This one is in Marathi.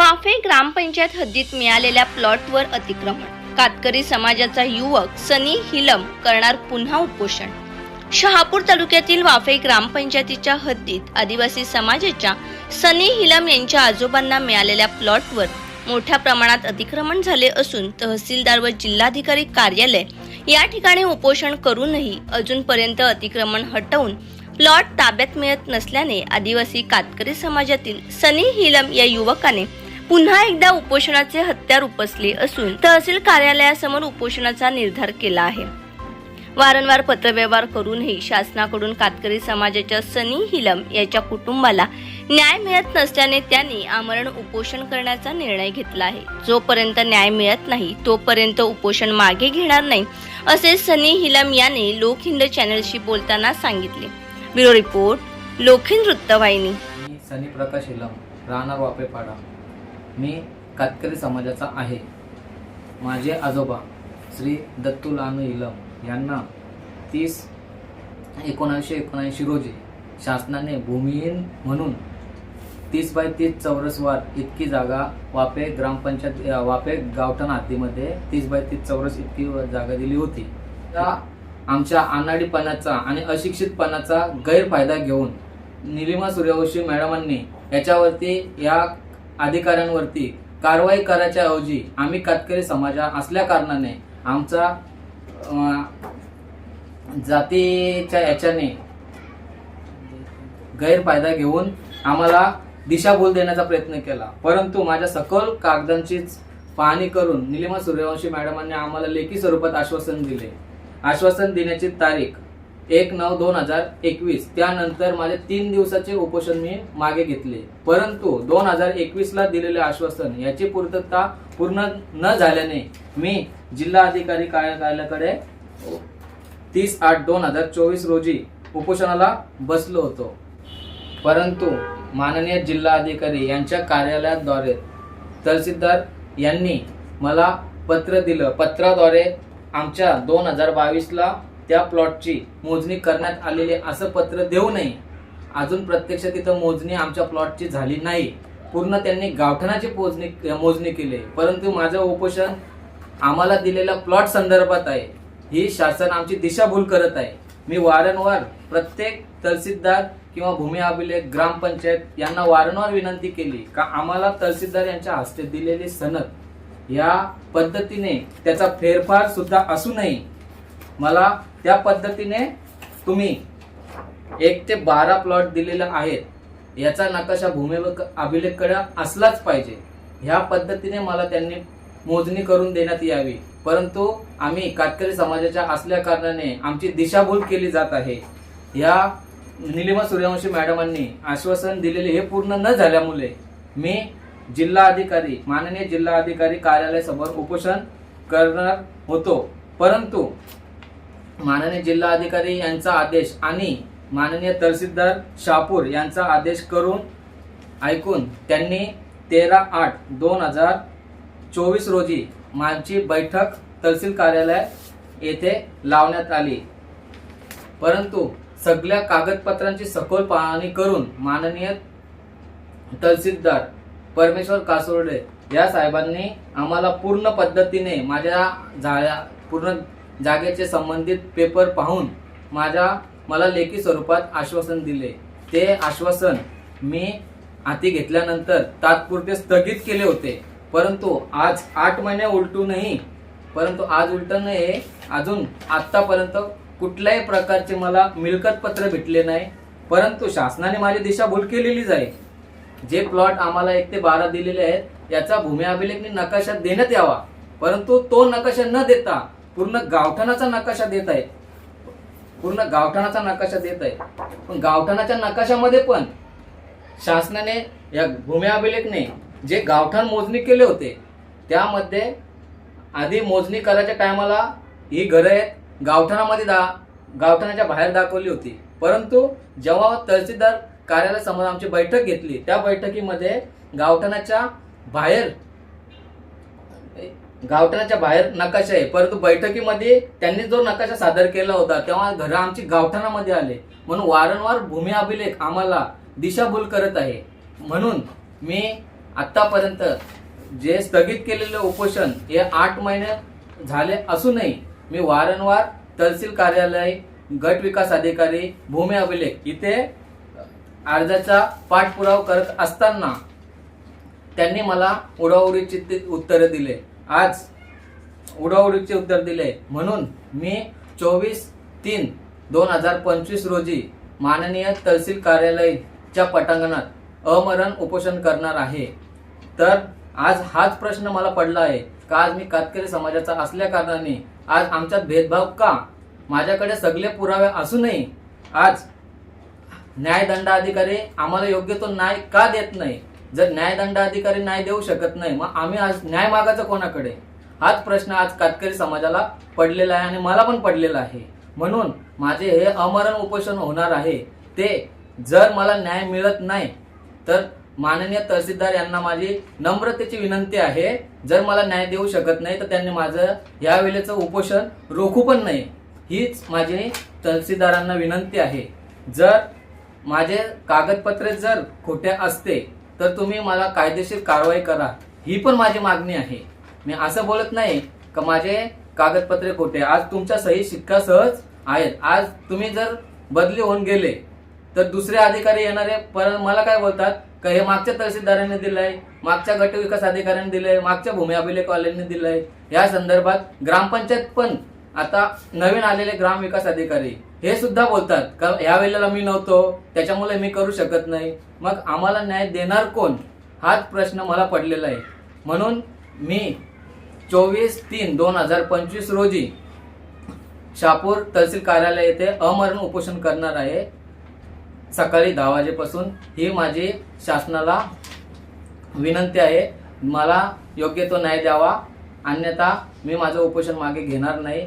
वाफे ग्रामपंचायत हद्दीत मिळालेल्या प्लॉटवर अतिक्रमण. कातकरी समाजाचा युवक सनी हिलम करणार पुन्हा उपोषण. शहापूर तालुक्यातील वाफे ग्रामपंचायतीच्या हद्दीत आदिवासी समाजाच्या सनी हिलम यांच्या आजोबांना मिळालेल्या प्लॉटवर मोठ्या प्रमाणात अतिक्रमण झाले असून तहसीलदार व जिल्हाधिकारी कार्यालय या ठिकाणी उपोषण करूनही अजूनपर्यंत अतिक्रमण हटवून प्लॉट ताब्यात मिळत नसल्याने आदिवासी कातकरी समाजातील सनी हिलम या युवकाने पुन्हा एकदा उपोषणाचे हत्यार उपसले असून तहसील कार्यालयासमोर उपोषणाचा निर्धार केला आहे. वारंवार पत्रव्यवहार करूनही शासनाकडून कातकरी समाजाच्या सनी हिलम याच्या कुटुंबाला न्याय मिळत नसल्याने त्यांनी आमरण उपोषण करण्याचा निर्णय घेतला आहे. जोपर्यंत न्याय मिळत नाही तोपर्यंत उपोषण मागे घेणार नाही असे सनी हिलम याने लोकहिंद चॅनलशी बोलताना सांगितले. ब्युरो रिपोर्ट लोकहिंद वृत्तवाहिनी. सनी प्रकाश हिलम राहणार वापेपाडा. मी कातकरी समाजाचा आहे. माझे आजोबा श्री दत्तू लानू इलम यांना तीस एकोणीसशे एकोणऐंशी रोजी शासनाने भूमिहीन म्हणून तीस बाय तीस चौरसवार इतकी जागा वापे ग्रामपंचायत वापे गावठाण हद्दीमध्ये तीस बाय तीस चौरस इतकी जागा दिली होती. त्या आमच्या अनाडीपणाचा आणि अशिक्षितपणाचा गैरफायदा घेऊन निलिमा सूर्यवंशी मॅडमांनी याच्यावरती या अधिकाऱ्यांवरती कारवाई करायच्या ऐवजी आम्ही कातकरी समाजा असल्या कारणाने आमचा जातीच्या याच्याने गैरफायदा घेऊन आम्हाला दिशाभूल देण्याचा प्रयत्न केला. परंतु माझ्या सकल कागदांचीच पाहणी करून निलिमा सूर्यवंशी मॅडमांनी आम्हाला लेखी स्वरूपात आश्वासन दिले. आश्वासन देण्याची तारीख एक नऊ दोन हजार एकवीस. त्यानंतर माझे तीन दिवसाचे उपोषण मी मागे घेतले. परंतु दोन हजार एकवीस ला दिलेले आश्वासन याची पूर्तता पूर्ण न झाल्याने मी जिल्हा अधिकारी कार्यालयाकडे तीस आठ दोन हजार चोवीस रोजी उपोषणाला बसलो होतो. परंतु माननीय जिल्हा अधिकारी यांच्या कार्यालयाद्वारे तहसीलदार यांनी मला पत्र दिलं. पत्राद्वारे आमच्या दोन हजार बावीसला त्या प्लॉटची मोजणी करण्यात आलेली असं पत्र देऊ नये. अजून प्रत्यक्ष तिथं मोजणी आमच्या प्लॉटची झाली नाही. पूर्ण त्यांनी गावठाणाची मोजणी मोजणी केली. परंतु माझं उपोषण आम्हाला दिलेल्या प्लॉट संदर्भात आहे. ही शासन आमची दिशाभूल करत आहे. मी वारंवार प्रत्येक तहसीलदार किंवा भूमी अभिलेख ग्रामपंचायत यांना वारंवार विनंती केली का आम्हाला तहसीलदार यांच्या हस्ते दिलेली सनद या पद्धतीने त्याचा फेरफार सुद्धा असूनही मला त्या पद्धतीने तुम्ही एक ते बारा प्लॉट दिलेले आहेत याचा नकाशा भूमी अभिलेखकडे असलाच पाहिजे. ह्या पद्धतीने मला त्यांनी मोजणी करून देण्यात यावी. परंतु आम्ही कातकरी समाजाच्या असल्या कारणाने आमची दिशाभूल केली जात आहे. या निलिमा सूर्यवंशी मॅडमांनी आश्वासन दिलेले हे पूर्ण न झाल्यामुळे मी जिल्हा अधिकारी माननीय जिल्हा अधिकारी कार्यालयासमोर उपोषण करणार होतो. परंतु माननीय जिल्हा अधिकारी यांचा आदेश आणि माननीय तहसीलदार शापूर यांचा आदेश करून ऐकून त्यांनी तेरा आठ दोन हजार चोवीस रोजी माझी बैठक तहसील कार्यालय येथे लावण्यात आली. परंतु सगळ्या कागदपत्रांची सखोल पाहणी करून माननीय तहसीलदार परमेश्वर कासोर्डे या साहेबांनी आम्हाला पूर्ण पद्धतीने माझ्या झाल्या पूर्ण जागेचे संबंधित पेपर पाहून माझ्या मला लेखी स्वरूपात आश्वासन दिले. ते आश्वासन मी हाती घेतल्यानंतर तात्पुरते स्थगित केले होते. परंतु आज आठ महिने उलटूनही परंतु आज उलटून हे अजून आत्तापर्यंत कुठल्याही प्रकारचे मला मिळकत पत्र भेटले नाही. परंतु शासनाने माझी दिशाभूल केलेलीच आहे. जे प्लॉट आम्हाला एक ते बारा दिलेले आहेत याचा भूमी अभिलेख नकाशा देण्यात यावा. परंतु तो नकाशा न देता पूर्ण गावठाणाचा नकाशा देत आहे. पूर्ण गावठाणाचा नकाशा देत आहे. पण गावठाणाच्या नकाशामध्ये पण शासनाने या भूमी अभिलेखने जे गावठाण मोजणी केले होते त्यामध्ये आधी मोजणी करायच्या टायमाला ही घरं आहेत गावठाणामध्ये दा गावठाणाच्या बाहेर दाखवली होती. परंतु जेव्हा तहसीलदार कार्यालयासमोर आमची बैठक घेतली त्या बैठकीमध्ये गावठाणाच्या बाहेर गावठाणाच्या बाहेर नकाशा आहे. परंतु बैठकीमध्ये त्यांनी जो नकाशा सादर केला होता तेव्हा घरं आमची गावठाणामध्ये आले. म्हणून वारंवार भूमी अभिलेख आम्हाला दिशाभूल करत आहे. म्हणून मी आतापर्यंत जे स्थगित केलेले उपोषण हे आठ महिने झाले असूनही मी वारंवार तहसील कार्यालय गट विकास अधिकारी भूमी अभिलेख इथे अर्जाचा पाठपुरावा करत असताना त्यांनी मला उडाउडीची ते उत्तरं दिले. आज उडाउडीचे उत्तर दिले. म्हणून मी चोवीस तीन दोन हजार पंचवीस रोजी माननीय तहसील कार्यालयाच्या पटांगणात अमरण उपोषण करणार आहे. तर आज हाच प्रश्न मला पडला आहे. का आज मी कातकरी समाजाचा असल्या कारणाने आज आमच्यात भेदभाव का? माझ्याकडे सगळे पुरावे असूनही आज न्यायदंडाधिकारी आम्हाला योग्य तो न्याय का देत नाही? जर न्यायदंडाधिकारी न्याय देऊ शकत नाही मग आम्ही आज न्याय मागायचं कोणाकडे? हाच प्रश्न आज कातकरी समाजाला पडलेला आहे आणि मला पण पडलेला आहे. म्हणून माझे हे अमरण उपोषण होणार आहे. ते जर मला न्याय मिळत नाही तर माननीय तहसीलदार यांना माझी नम्रतेची विनंती आहे. जर मला न्याय देऊ शकत नाही तर त्यांनी माझं यावेळेचं उपोषण रोखू पण नाही हीच माझी तहसीलदारांना विनंती आहे. जर माझे कागदपत्रे जर खोटे असते तर तुम्ही मला कायदेशीर कारवाई करा. ही पण माझी मागणी आहे. मी असं बोलत नाही का माझे कागदपत्रे खोटे. आज तुमच्या सही शिक्का सहज आहेत. आज तुम्ही जर बदली होऊन गेले तर दुसरे अधिकारी येणारे पर मला काय बोलतात? का हे मागच्या तहसीलदारांनी दिलंय मागच्या गट विकास अधिकाऱ्यांनी दिलंय मागच्या भूमी अभिलेखवाल्यांनी दिलंय. या संदर्भात ग्रामपंचायत पण आता नवीन आलेले ग्राम विकास अधिकारी हे सुद्धा बोलतात कारण या वेळेला मी नव्हतो त्याच्यामुळे मी करू शकत नाही. मग आम्हाला न्याय देणार कोण? हाच प्रश्न मला पडलेला आहे. म्हणून मी चोवीस तीन दोन हजार पंचवीस रोजी शापूर तहसील कार्यालय येथे अमरण उपोषण करणार आहे. सकाळी दहा वाजेपासून ही माझी शासनाला विनंती आहे. मला योग्य तो न्याय द्यावा. अन्यथा मी माझं उपोषण मागे घेणार नाही.